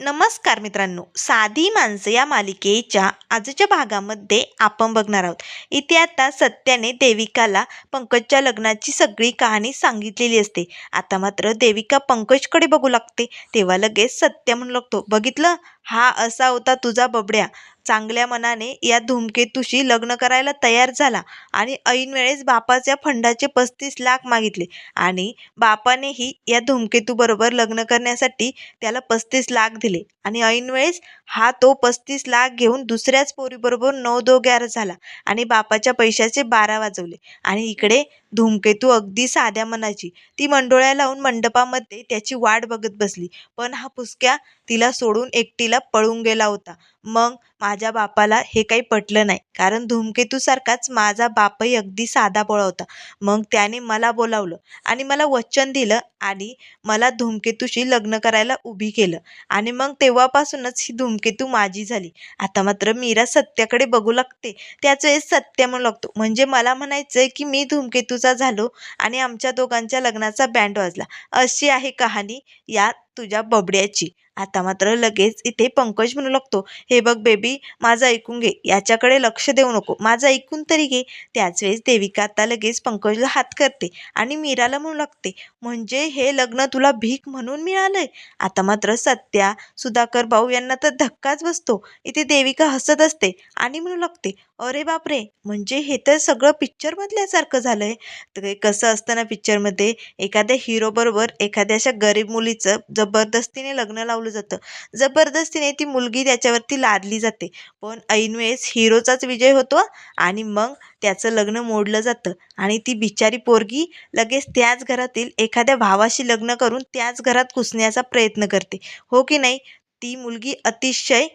नमस्कार मित्रांनो. साधी माणसं या मालिकेच्या आजच्या भागामध्ये आपण बघणार आहोत. इथे आता सत्याने देविकाला पंकजच्या लग्नाची सगळी कहाणी सांगितलेली असते. आता मात्र देविका पंकजकडे बघू लागते. तेव्हा लगेच सत्य म्हणू लागतो बघितलं? हा असा होता तुझा बबड्या. चांगल्या मनाने या धूमकेतूशी लग्न करायला तयार झाला आणि ऐन वेळेस बापाच्या फंडाचे पस्तीस लाख मागितले. आणि बापानेही या धूमकेतूबरोबर लग्न करण्यासाठी त्याला पस्तीस लाख दिले. आणि ऐन वेळेस हा तो पस्तीस लाख घेऊन दुसऱ्याच पोरीबरोबर नऊ दोग्यार झाला आणि बापाच्या पैशाचे बारा वाजवले. आणि इकडे धूमकेतू अगदी साध्या मनाची. ती मंडोळ्या लावून मंडपामध्ये त्याची वाट बघत बसली. पण हा पुसक्या तिला सोडून एकटीला पळून गेला होता. मग माझ्या बापाला हे काही पटलं नाही. कारण धूमकेतूसारखाच माझा बापही अगदी साधा बोळा होता. मग त्याने मला बोलावलं आणि मला वचन दिलं आणि मला धूमकेतूशी लग्न करायला उभी केलं. आणि मग तेव्हापासूनच ही धूमकेतू माझी झाली. आता मात्र मीरा सत्याकडे बघू लागते. त्याच वेळेस सत्य म्हणू लागतो. म्हणजे मला म्हणायचं आहे की मी धूमकेतूचा झालो आणि आमच्या दोघांच्या लग्नाचा बँड वाजला. अशी आहे कहाणी या तुझ्या बबड्याची. आता मात्र लगेच इथे पंकज म्हणू लागतो. हे बघ बेबी माझं ऐकून घे. याच्याकडे लक्ष देऊ नको. माझं ऐकून तरी घे. त्याच वेळेस देविका आता लगेच पंकजला हात करते आणि मीराला म्हणू लागते. म्हणजे हे लग्न तुला भीक म्हणून मिळालंय. आता मात्र सत्या सुधाकर भाऊ यांना तर धक्काच बसतो. इथे देविका हसत असते आणि म्हणू लागते अरे बापरे म्हणजे हे तर सगळं पिक्चरमधल्यासारखं झालं आहे तर कसं असतं ना पिक्चरमध्ये एखाद्या हिरोबरोबर एखाद्या अशा गरीब मुलीचं जबरदस्तीने लग्न लावलं जातं. जबरदस्तीने ती मुलगी त्याच्यावरती लादली जाते. पण ऐनवेळेस हिरोचाच विजय होतो आणि मग त्याचं लग्न मोडलं जातं. आणि ती बिचारी पोरगी लगेच त्याच घरातील एखाद्या भावाशी लग्न करून त्याच घरात घुसण्याचा प्रयत्न करते. हो की नाही? ती मुलगी अतिशय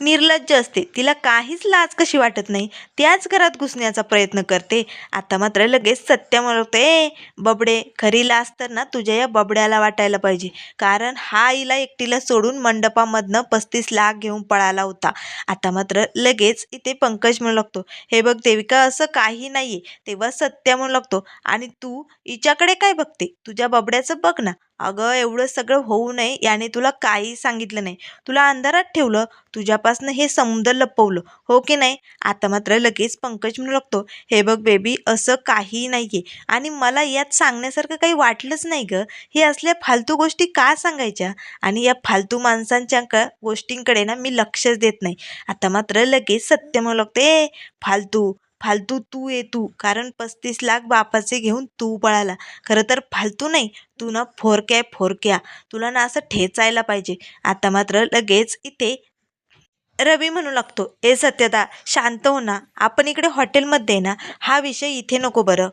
निर्लज्ज असते. तिला काहीच लाज कशी वाटत नाही. त्याच घरात घुसण्याचा प्रयत्न करते. आता मात्र लगेच सत्य म्हणते बबडे खरी लाज तर ना तुझ्या या बबड्याला वाटायला पाहिजे. कारण हा आईला एकटीला सोडून मंडपामधनं पस्तीस लाख घेऊन पळाला होता. आता मात्र लगेच इथे पंकज म्हणू लागतो हे बघ देविका असं काही नाही आहे तेव्हा सत्य म्हणू लागतो आणि तू हिच्याकडे काय बघते? तुझ्या बबड्याचं बघ ना. अगं एवढं सगळं होऊ नये याने तुला काही सांगितलं नाही. तुला अंधारात ठेवलं तुझ्यापासनं हे समुद्र लपवलं हो की नाही? आता मात्र लगेच पंकज म्हणू लागतो हे बघ बेबी असं काही नाही आहे आणि मला यात सांगण्यासारखं काही वाटलंच नाही गं. हे असल्या फालतू गोष्टी का सांगायच्या? आणि या फालतू माणसांच्या क गोष्टींकडे ना मी लक्षच देत नाही. आता मात्र लगेच सत्य म्हणू लागतो ए फालतू. फालतू तू ये तू. कारण पस्तीस लाख बापाचे घेऊन तू पळाला. खरं तर फालतू नाही तू ना फोरक्या फोरक्या. तुला ना असं ठेचायला पाहिजे. आता मात्र लगेच इथे रवी म्हणू लागतो ए सत्यता शांत हो ना. आपण इकडे हॉटेलमध्ये आहे ना हा विषय इथे नको बरं.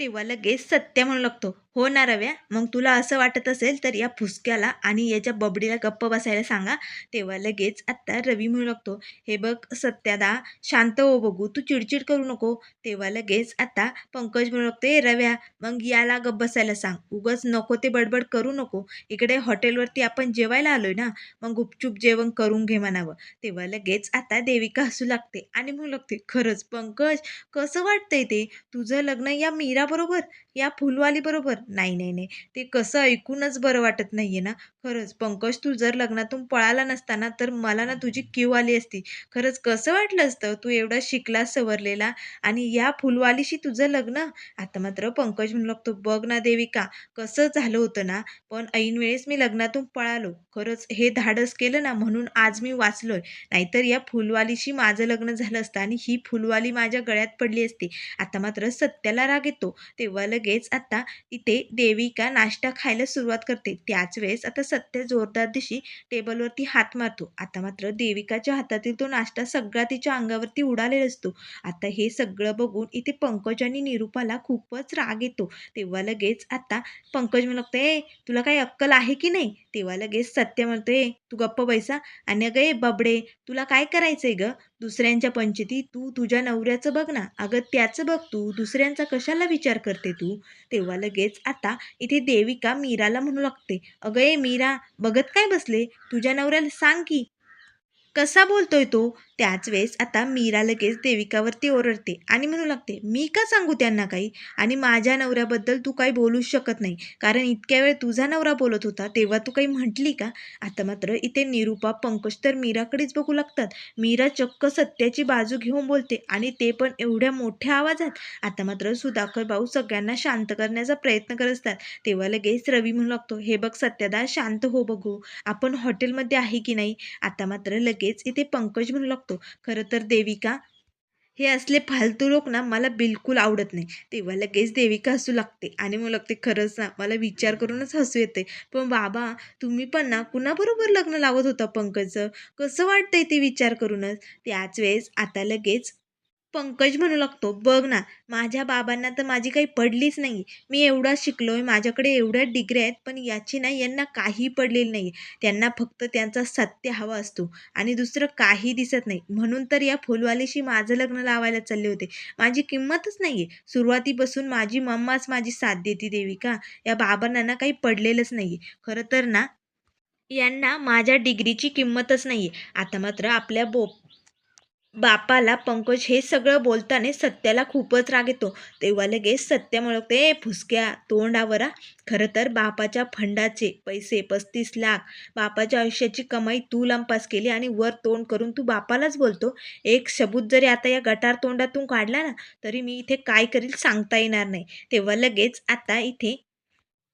तेव्हा लगेच सत्य म्हणू लागतो हो ना रव्या मग तुला असं वाटत असेल तर या फुसक्याला आणि याच्या बबडीला गप्प बसायला सांगा. तेव्हा लगेच आत्ता रवी म्हणू लागतो हे बघ सत्यादा शांत हो बघू तू चिडचिड करू नको. तेव्हा लगेच आता पंकज म्हणू लागतो ए रव्या मग याला गप्प बसायला सांग. उगच नको ते बडबड करू नको. इकडे हॉटेलवरती आपण जेवायला आलोय ना मग गुपचूप जेवण करून घे म्हणावं. तेव्हा लगेच आता देविका हसू लागते आणि म्हणू लागते खरंच पंकज कसं वाटतंय ते? तुझं लग्न या मीराबरोबर? या फुलवाली बरोबर नाही नाही नाही. ते कसं ऐकूनच बरं वाटत नाही आहे ना. खरंच पंकज तू जर लग्नातून पळाला नसता ना तर मला ना तुझी क्यू आली असती. खरंच कसं वाटलं असतं? तू एवढा शिकला सवरलेला आणि या फुलवालीशी तुझं लग्न? आता मात्र पंकज म्हणू लागतो बघ ना देविका कसं झालं होतं ना? पण ऐन वेळेस मी लग्नातून पळालो. खरंच हे धाडस केलं ना म्हणून आज मी वाचलोय. नाहीतर या फुलवालीशी माझं लग्न झालं असतं आणि ही फुलवाली माझ्या गळ्यात पडली असती. आता मात्र सत्याला राग येतो. तेव्हा लगेच आता इथे देविका नाश्ता खायला सुरुवात करते. त्याच वेळेस आता सत्य जोरदार दिशी टेबलवरती हात मारतो. आता मात्र देविकाच्या हातातील तो नाश्ता सगळा तिच्या अंगावरती उडालेला असतो. आता हे सगळं बघून इथे पंकज आणि निरूपाला खूपच राग येतो. तेव्हा लगेच आता पंकज म्हणतो ए तुला काही अक्कल आहे की नाही? तेव्हा लगेच सत्य म्हणतो ए तू गप्प बैसा. आणि अगं ए बबडे तुला काय करायचंय ग? दुसऱ्यांच्या पंचती तू तुझ्या नवऱ्याचं बघ ना. अगं त्याचं बघ तू. दुसऱ्यांचा कशाला विचार करते तू? तेव्हा लगेच आता इथे देविका मीराला म्हणू लागते. अगं ए मीरा बघत काय बसले? तुझ्या नवऱ्याला सांग की कसा बोलतोय तो? त्याच वेळेस आता मीरा लगेच देविकावरती ओरडते आणि म्हणू लागते मी का सांगू त्यांना काही? आणि माझ्या नवऱ्याबद्दल तू काही बोलूच शकत नाही. कारण इतक्या वेळ तुझा नवरा बोलत होता तेव्हा तू काही म्हटली का? आता मात्र इथे निरुपा पंकज तर मीराकडेच बघू लागतात. मीरा चक्क सत्याची बाजू घेऊन बोलते आणि ते पण एवढ्या मोठ्या आवाजात. आता मात्र सुधाकर भाऊ सगळ्यांना शांत करण्याचा प्रयत्न करत असतात. तेव्हा लगेच रवी म्हणू लागतो हे बघ सत्यदा शांत हो बघू. आपण हॉटेलमध्ये आहे की नाही? आता मात्र लगेच इथे पंकज म्हणू लागतो. खरं तर देविका हे असले फालतू लोक ना मला बिलकुल आवडत नाही. तेव्हा लगेच देविका हसू लागते आणि मग लागते खरंच ना मला विचार करूनच हसू येते पण बाबा तुम्ही पण ना कुणाबरोबर लग्न लावत होता पंकजचं? कसं वाटतंय ते विचार करूनच? त्याच वेळेस आता लगेच पंकज म्हणू लागतो. बघ ना माझ्या बाबांना तर माझी काही पडलीच नाही मी एवढा शिकलो आहे माझ्याकडे एवढ्या डिग्री आहेत पण याची ना यांना काही पडलेली नाही त्यांना फक्त त्यांचा सत्य हवा असतो. आणि दुसरं काही दिसत नाही. म्हणून तर या फुलवालीशी माझं लग्न लावायला चालले होते. माझी किंमतच नाही आहे सुरुवातीपासून माझी मम्माच माझी साथ देते देविका या बाबांना ना काही पडलेलंच नाही आहे खरं तर ना यांना माझ्या डिग्रीची किंमतच नाही आहे आता मात्र आपल्या बो बापाला पंकज हे सगळं बोलताना सत्याला खूपच राग येतो. तेव्हा लगेच सत्य म्हणते ए फुसक्या तोंडावरा खरं तर बापाच्या फंडाचे पैसे पस्तीस लाख. बापाच्या आयुष्याची कमाई तू लंपास केली आणि वर तोंड करून तू बापालाच बोलतो. एक सबूत जरी आता या गटार तोंडातून काढला ना तरी मी इथे काय करील सांगता येणार नाही. तेव्हा लगेच आता इथे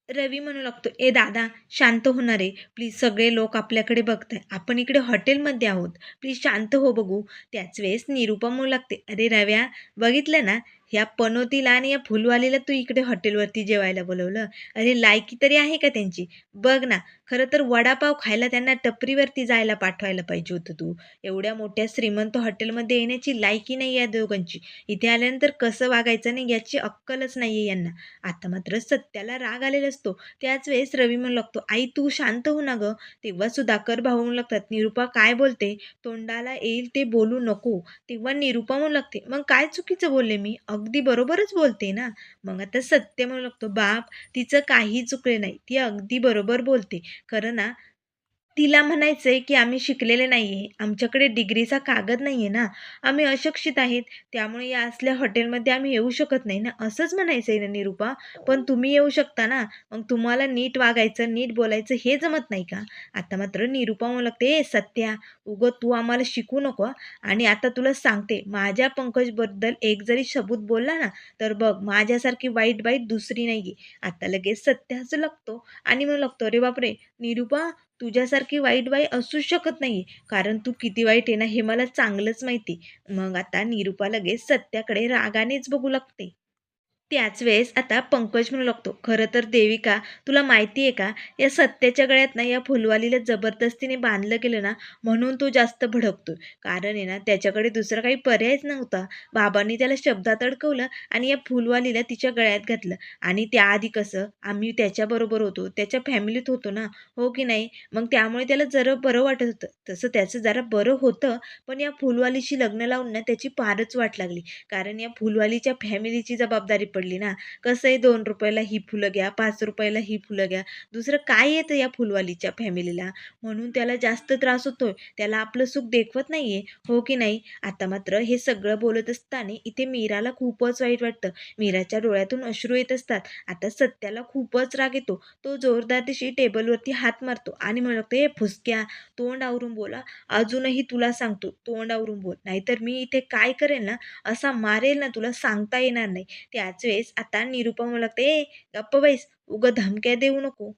रवी म्हणू लागतो ए दादा शांत होणार आहे प्लीज सगळे लोक आपल्याकडे बघताय. आपण इकडे हॉटेलमध्ये आहोत. प्लीज शांत हो बघू. त्याच वेळेस निरुपा म्हणू लागते अरे रव्या बघितलं ना? ह्या पनोतीला आणि या फुलवालीला तू इकडे हॉटेलवरती जेवायला बोलवलं. अरे लायकी तरी आहे का त्यांची? बघ ना खरं तर वडापाव खायला त्यांना टपरीवरती जायला पाठवायला पाहिजे होतं तू. एवढ्या मोठ्या श्रीमंत हॉटेलमध्ये येण्याची लायकी नाही या दोघांची. इथे आल्यानंतर कसं वागायचं नाही याची अक्कलच नाही आहे यांना. आता मात्र सत्याला राग आलेला असतो. त्याच वेळेस रवी म्हणू लागतो आई तू शांत हो ना गं. तेव्हा सुधाकर भाऊ म्हणू लागतात निरुपा काय बोलते? तोंडाला येईल ते बोलू नको. तेव्हा निरुपा म्हणू लागते मग काय चुकीचं बोलले मी? अग अगदी बरोबरच बोलते ना. मग आता सत्य म्हणू लागतो बाप तिचं काही चुकले नाही ती अगदी बरोबर बोलते. खरं ना तिला म्हणायचं आहे की आम्ही शिकलेले नाही आहे आमच्याकडे डिग्रीचा कागद नाही आहे ना. आम्ही अशिक्षित आहेत. त्यामुळे या असल्या हॉटेलमध्ये आम्ही येऊ शकत नाही ना. असंच म्हणायचं आहे ना निरुपा. पण तुम्ही येऊ शकता ना. मग तुम्हाला नीट वागायचं नीट बोलायचं हे जमत नाही का? आता मात्र निरुपा म्हणू लागते ए सत्या उगं तू आम्हाला शिकू नको आणि आता तुला सांगते माझ्या पंकजबद्दल एक जरी शब्द बोलला ना तर बघ माझ्यासारखी वाईट वाईट दुसरी नाही आहे आता लगेच सत्य हसू लागतो. आणि म्हणू लागतो अरे बापरे! निरुपा तुझ्यासारखी वाईट बाई असूच शकत नाही. कारण तू किती वाईट आहे ना हे मला चांगलंच माहिती. मग आता निरुपा लगेच सत्याकडे रागानेच बघू लागते. त्याच वेळेस आता पंकज म्हणू लागतो खरं तर देविका तुला माहिती आहे का? या सत्याच्या गळ्यात ना या फुलवालीला जबरदस्तीने बांधलं गेलं ना म्हणून तो जास्त भडकतो कारण आहे ना त्याच्याकडे दुसरा काही पर्यायच नव्हता. बाबांनी त्याला शब्दात अडकवलं आणि या फुलवालीला तिच्या गळ्यात घातलं. आणि त्याआधी कसं आम्ही त्याच्याबरोबर होतो त्याच्या फॅमिलीत होतो ना हो की नाही? मग त्यामुळे त्याला जरा बरं वाटत होतं. तसं त्याचं जरा बरं होतं पण या फुलवालीशी लग्न लावून ना त्याची फारच वाट लागली. कारण या फुलवालीच्या फॅमिलीची जबाबदारी पडली. ना कसं आहे दोन रुपयाला ही फुलं घ्या पाच रुपयाला ही फुलं घ्या. दुसरं काय येतं या फुलवालीच्या फॅमिलीला? म्हणून त्याला जास्त त्रास होतोय. त्याला आपलं सुख देखवत नाहीये. हो की नाही? आता मात्र हे सगळं बोलत असताना इथे मीराला खूपच वाईट वाटतं. मीराच्या डोळ्यातून अश्रू येत असतात. आता सत्याला खूपच राग येतो. तो जोरदार दिशी टेबलवरती हात मारतो आणि म्हणतो हे फुसक्या तोंड आवरून बोला. अजूनही तुला सांगतो तोंड आवरून बोल. नाहीतर मी इथे काय करेल ना? असा मारेल ना तुला सांगता येणार नाही. त्याच वेळेस आता निरुपा लागते गप्प बैस उगं धमक्या देऊ नको.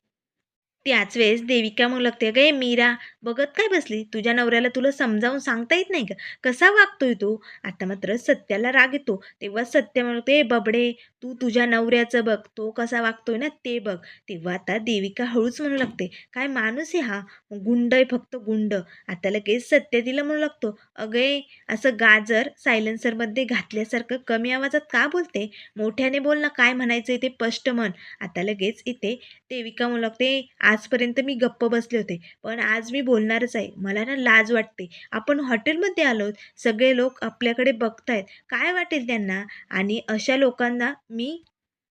त्याच वेळेस देविका म्हणू लागते गे मीरा बघत काय बसली? तुझ्या नवऱ्याला तुला समजावून सांगता येत नाही का? कसा वागतोय तू? आता मात्र सत्याला राग येतो. तेव्हा सत्य म्हणते बबडे तू तुझ्या नवऱ्याचं बघ तो कसा वागतोय ना ते बघ. तेव्हा आता देविका हळूच म्हणू लागते काय माणूस आहे हा? गुंड आहे फक्त गुंड. आता लगेच सत्य तिला म्हणू लागतो अगे असं गाजर सायलेन्सरमध्ये घातल्यासारखं कमी आवाजात का बोलते? मोठ्याने बोल ना काय म्हणायचं ते स्पष्ट म्हण. आता लगेच इथे देविका म्हणू लागते आजपर्यंत मी गप्प बसले होते पण आज मी बोलणारच आहे. मला ना लाज वाटते. आपण हॉटेलमध्ये आलो सगळे लोक आपल्याकडे बघतायत. काय वाटेल त्यांना? आणि अशा लोकांना मी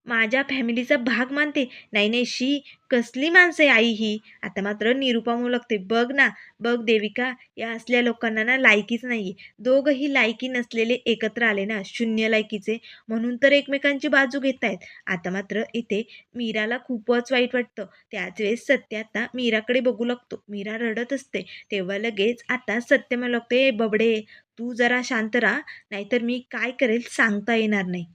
माझ्या फॅमिलीचा भाग मानते. नाही नाही शी कसली माणसं आहे आई ही? आता मात्र निरुपा म्हणू लागते. बघ ना बघ देविका या असल्या लोकांना ना लायकीच नाही दोघंही लायकी नसलेले एकत्र आले ना शून्य लायकीचे म्हणून तर एकमेकांची बाजू घेत आहेत आता मात्र इथे मीराला खूपच वाईट वाटतं. त्याच वेळेस सत्य आता मीराकडे बघू लागतो. मीरा रडत असते. तेव्हा लगेच आता सत्य म्हणू लागते बबडे तू जरा शांत राहा. नाहीतर मी काय करेल सांगता येणार नाही.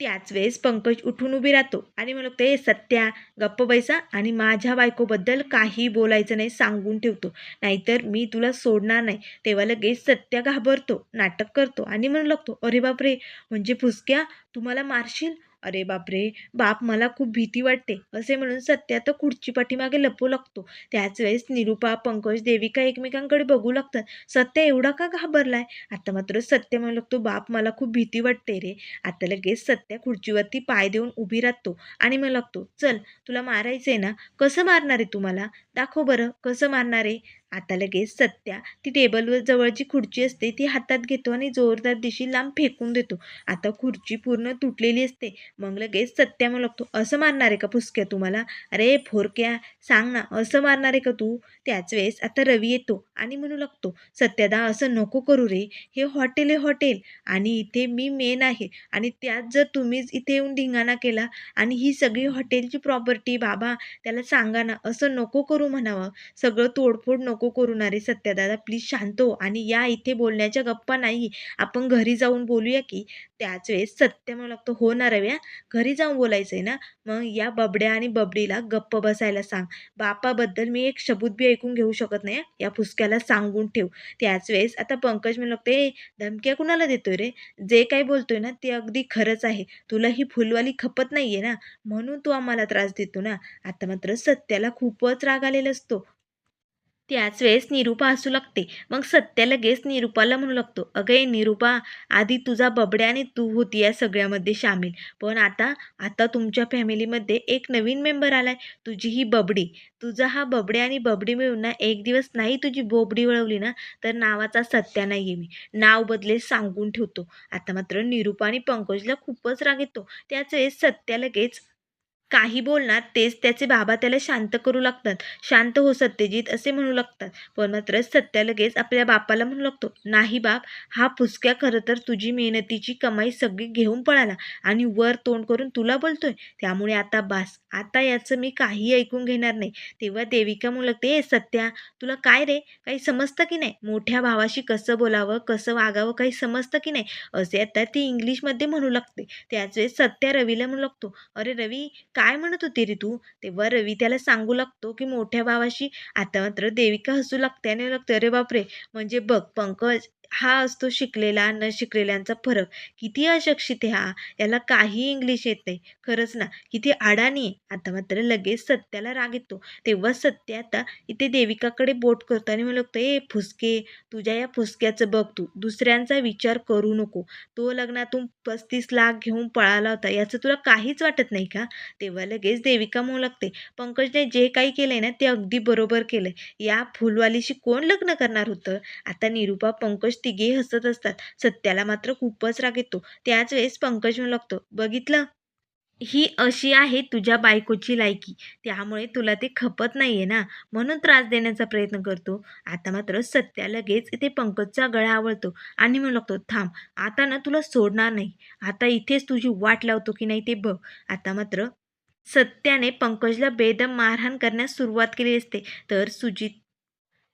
त्याच वेळेस पंकज उठून उभी राहतो आणि म्हणतो ते सत्या गप्प बैसा आणि माझ्या बायकोबद्दल काही बोलायचं नाही सांगून ठेवतो. नाहीतर मी तुला सोडणार नाही. तेव्हा लगेच सत्या घाबरतो नाटक करतो आणि म्हणू लागतो अरे बापरे म्हणजे फुसक्या तुम्हाला मारशील? अरे बापरे बाप मला खूप भीती वाटते. असे म्हणून सत्या तर खुर्ची पाठीमागे लपू लागतो. त्याच वेळेस निरुपा पंकज देविका एकमेकांकडे बघू लागतात. सत्य एवढा का घाबरलाय? आता मात्र सत्य म्हणू लागतो बाप मला खूप भीती वाटते रे. आता लगेच सत्या खुर्चीवरती पाय देऊन उभी राहतो आणि मग लागतो चल तुला मारायचंय ना? कसं मारणार आहे तुम्हाला दाखव बरं कसं मारणार आहे? आता लगेच सत्या. ती टेबलवर जवळची खुर्ची असते ती हातात घेतो आणि जोरदार दिशी लांब फेकून देतो. आता खुर्ची पूर्ण तुटलेली असते मग लगेच सत्या मग लागतो असं मारणार आहे का पुसक्या तुम्हाला अरे फोरक्या सांग ना असं मारणार आहे का तू? त्याच वेळेस आता रवी येतो आणि म्हणू लागतो सत्यदा असं नको करू रे हे हॉटेल आहे हॉटेल आणि इथे मी मेन आहे आणि त्यात जर तुम्हीच इथे येऊन धिंगाणा केला आणि ही सगळी हॉटेलची प्रॉपर्टी बाबा त्याला सांगा ना असं नको करू म्हणावं. सगळं तोडफोड नको करू ना रे सत्यदादा प्लीज शांत हो आणि या इथे बोलण्याच्या गप्पा नाही. आपण घरी जाऊन बोलूया की? त्याच वेळेस सत्य म्हणू लागतो हो ना रव्या घरी जाऊन बोलायचं आहे ना? मग या बबड्या आणि बबडीला गप्प बसायला सांग. बापाबद्दल मी एक शबूत बी ऐकून घेऊ शकत नाही या फुसक्याला सांगून ठेव. त्याच वेळेस आता पंकज म्हणू लागतो ए धमक्या कुणाला देतोय रे? जे काही बोलतोय ना ते अगदी खरंच आहे. तुला ही फुलवाली खपत नाहीये ना? म्हणून तू आम्हाला त्रास देतो ना. आता मात्र सत्याला खूपच राग आलेला असतो. त्याच वेळेस निरूपा हसू लागते. मग सत्या लगेच निरूपाला म्हणू लागतो अगं निरूपा आधी तुझा बबड्या आणि तू होती या सगळ्यामध्ये सामील पण आता आता तुमच्या फॅमिलीमध्ये एक नवीन मेंबर आलाय. तुझी ही बबडी. तुझा हा बबडे आणि बबडी मिळून ना एक दिवस नाही तुझी बोबडी वळवली ना तर नावाचा सत्या नाही मी. नाव बदले सांगून ठेवतो. आता मात्र निरूपा आणि पंकजला खूपच राग येतो. त्याच वेळेस सत्या लगेच काही बोलणार तेच त्याचे बाबा त्याला शांत करू लागतात. शांत हो सत्यजित असे म्हणू लागतात. पण मात्र सत्या लगेच आपल्या बापाला म्हणू लागतो नाही बाप हा फुसक्या खरं तर तुझी मेहनतीची कमाई सगळी घेऊन पळाला आणि वर तोंड करून तुला बोलतोय. त्यामुळे आता बास आता याचं मी काही ऐकून घेणार नाही. तेव्हा देविका म्हणू लागते ए सत्या तुला काय रे? काही समजतं की नाही? मोठ्या भावाशी कसं बोलावं कसं वागावं काही समजतं की नाही? असे आता ती इंग्लिशमध्ये म्हणू लागते. त्याच वेळेस सत्या रवीला म्हणू लागतो अरे रवी काय म्हणत होती रे तू? तेव्हा रवी त्याला सांगू लागतो की मोठ्या भावाशी आता मात्र देविका हसू लागते आणि लागते अरे बापरे! म्हणजे बघ पंकज हा असतो शिकलेला न शिकलेल्यांचा फरक. किती अशिक्षित आहे हा? याला काही इंग्लिश येत नाही. खरंच ना किती अडाणी आहे. आता मात्र लगेच सत्याला राग येतो. तेव्हा सत्य आता इथे देविकाकडे बोट करतो आणि मला लागतं ए फुसके तुझ्या या फुसक्याचं बघ तू. दुसऱ्यांचा विचार करू नको. तो लग्नातून पस्तीस लाख घेऊन पळाला होता. याचं तुला काहीच वाटत नाही का? तेव्हा लगेच देविका म्हणू लागते पंकजने जे काही केलंय ना ते अगदी बरोबर केलंय. या फुलवालीशी कोण लग्न करणार होतं? आता निरूपा पंकज तिघे हसत असतात. सत्याला मात्र खूपच राग येतो. त्याच वेळेस पंकज म्हणू लागतो बघितलं? ही अशी आहे तुझ्या बायकोची लायकी. त्यामुळे तुला ते खपत नाहीये ना? म्हणून त्रास देण्याचा प्रयत्न करतो. आता मात्र सत्या लगेच इथे पंकजचा गळा आवळतो आणि म्हणू लागतो थांब आता ना तुला सोडणार नाही. आता इथेच तुझी वाट लावतो की नाही ते बघ. आता मात्र सत्याने पंकजला बेदम मारहाण करण्यास सुरुवात केली असते. तर सुजित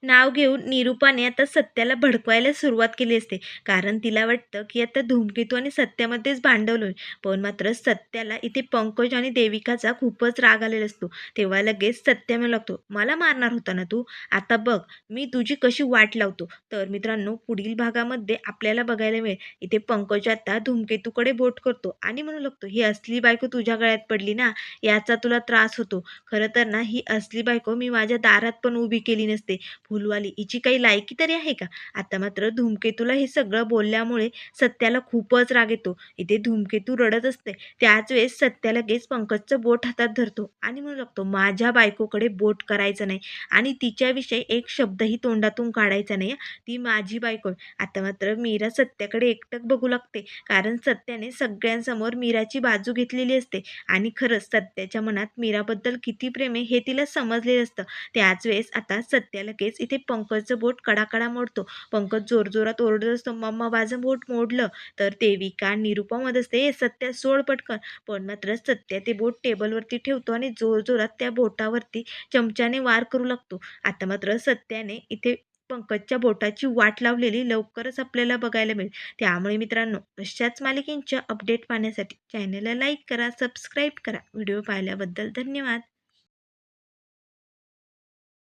नाव घेऊन निरूपाने आता सत्याला भडकवायला सुरुवात केली असते. कारण तिला वाटतं की आता धूमकेतू आणि सत्यामध्येच भांडवलं पण मात्र सत्याला इथे पंकज आणि देविकाचा खूपच राग आलेला असतो. तेव्हा लगेच सत्या म्हणू लागतो मला मारणार होता ना तू? आता बघ मी तुझी कशी वाट लावतो? तर मित्रांनो पुढील भागामध्ये आपल्याला बघायला मिळेल. इथे पंकज आता धूमकेतूकडे बोट करतो आणि म्हणू लागतो ही असली बायको तुझ्या गळ्यात पडली ना याचा तुला त्रास होतो. खरं तर ना ही असली बायको मी माझ्या दारात पण उभी केली नसते. फुलवाली हिची काही लायकी तरी आहे का? आता मात्र धूमकेतूला हे सगळं बोलल्यामुळे सत्याला खूपच राग येतो. इथे धूमकेतू रडत असते. त्याच वेळेस सत्या लगेच पंकजचं बोट हातात धरतो आणि म्हणू लागतो माझ्या बायकोकडे बोट करायचं नाही आणि तिच्याविषयी एक शब्दही तोंडातून काढायचा नाही ती माझी बायको आता मात्र मीरा सत्याकडे एकटक बघू लागते. कारण सत्याने सगळ्यांसमोर मीराची बाजू घेतलेली असते. आणि खरंच सत्याच्या मनात मीराबद्दल किती प्रेम आहे हे तिला समजलेलं असतं. त्याच वेळेस आता सत्या लगेच लगेच इथे पंकजचं बोट कडाकडा मोडतो. पंकज जोरजोरात ओरडत असतो मम्मा माझं बोट मोडलं. तर देविका निरुपा मत असते सत्या सोड पटकन. पण मात्र सत्या ते बोट टेबलवरती ठेवतो आणि जोरजोरात त्या बोटावरती चमच्याने वार करू लागतो. आता मात्र सत्याने इथे पंकजच्या बोटाची वाट लावलेली लवकरच आपल्याला बघायला मिळेल. त्यामुळे मित्रांनो अशाच मालिकेंच्या अपडेट पाहण्यासाठी चॅनलला लाईक करा सबस्क्राईब करा. व्हिडिओ पाहिल्याबद्दल धन्यवाद.